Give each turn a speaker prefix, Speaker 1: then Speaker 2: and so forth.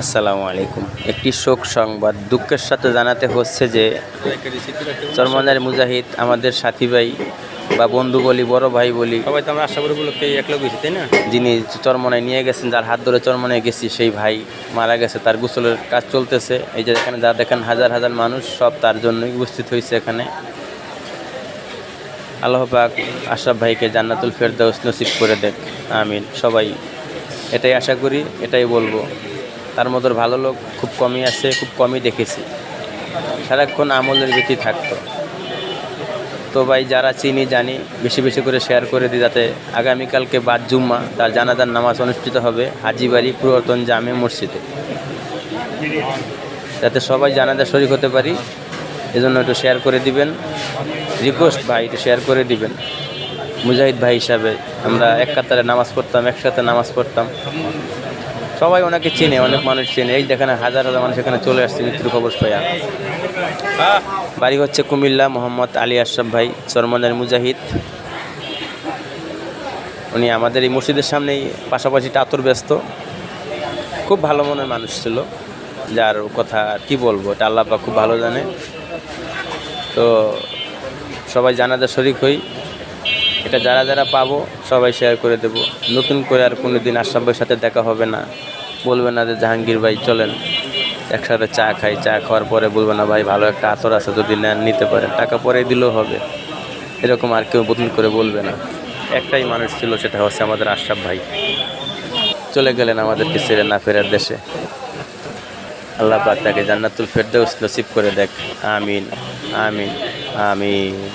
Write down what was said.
Speaker 1: আসসালামু আলাইকুম। একটি শোক সংবাদ দুঃখের সাথে জানাতে হচ্ছে যে চরমনার মুজাহিদ আমাদের সাথী ভাই বা বন্ধু বলি বড় ভাই বলি
Speaker 2: সবাই তো আমরা আশা করি উপলক্ষে এক লোক গেছি তাই না?
Speaker 1: যিনি চরমনায় নিয়ে গেছেন যার হাত ধরে চরমনায় গেছি সেই ভাই মারা গেছে তার গোসলের কাজ চলতেছে। এই যে এখানে যা দেখেন হাজার হাজার মানুষ সব তার জন্যই উপস্থিত হয়েছে এখানে। আল্লাহ পাক আশরাফ ভাইকে জান্নাতুল ফেরদাউস নসিব করে দেখ আমিন। সবাই এটাই আশা করি এটাই বলব। তার মতো ভালো লোক খুব কমই আছে, খুব কমই দেখেছি। সারাক্ষণ আমলের ভীতি থাকতো। তো ভাই, যারা চিনি, জানি, বেশি বেশি করে শেয়ার করে দিই যাতে আগামীকালকে বাদ জুম্মা, তার জানাজার নামাজ অনুষ্ঠিত হবে হাজিবাড়ি পুরাতন জামে মসজিদে। যাতে সবাই জানাজা শরিক হতে পারি, এজন্য একটু শেয়ার করে দিবেন। রিকোয়েস্ট ভাই, একটু শেয়ার করে দিবেন। মুজাহিদ ভাই হিসাবে আমরা এক কাতারে নামাজ পড়তাম, একসাথে নামাজ পড়তাম। সবাই ওনাকে চেনে, অনেক মানুষ চেনে। এই যেখানে হাজার হাজার মানুষ এখানে চলে আসছে মৃত্যুর খবর পাইয়া বাড়ি হচ্ছে কুমিল্লা, মোহাম্মদ আলী আশরাফ ভাই চরমনের মুজাহিদ। উনি আমাদের এই মসজিদের সামনেই পাশাপাশি টাতর ব্যস্ত। খুব ভালো মনের মানুষ ছিল, যার কথা কি বলব, এটা আল্লাহ খুব ভালো জানে। তো সবাই জানাজা শরিক হই। এটা যারা যারা পাবো, সবাই শেয়ার করে দেব। নতুন করে আর কোনো দিন আশরাফ সাথে দেখা হবে না। বলবে না যে জাহাঙ্গীর ভাই চলেন, একসাথে চা খাই, চা খাওয়ার পরে বলবে না, ভাই, ভালো একটা আতর আছে, যদি নেন, নিতে পারেন। টাকা পরে দিলেও হবে। এরকম আর কেউ বদল করে বলবে না। একটাই মানুষ ছিল, সেটা হচ্ছে আমাদের আশরাফ ভাই। চলে গেলেন আমাদেরকে ছেড়ে না ফেরার দেশে। আল্লাহ তাকে জান্নাতুল ফেরদৌস নসিব করে দেখ। আমিন আমিন আমিন।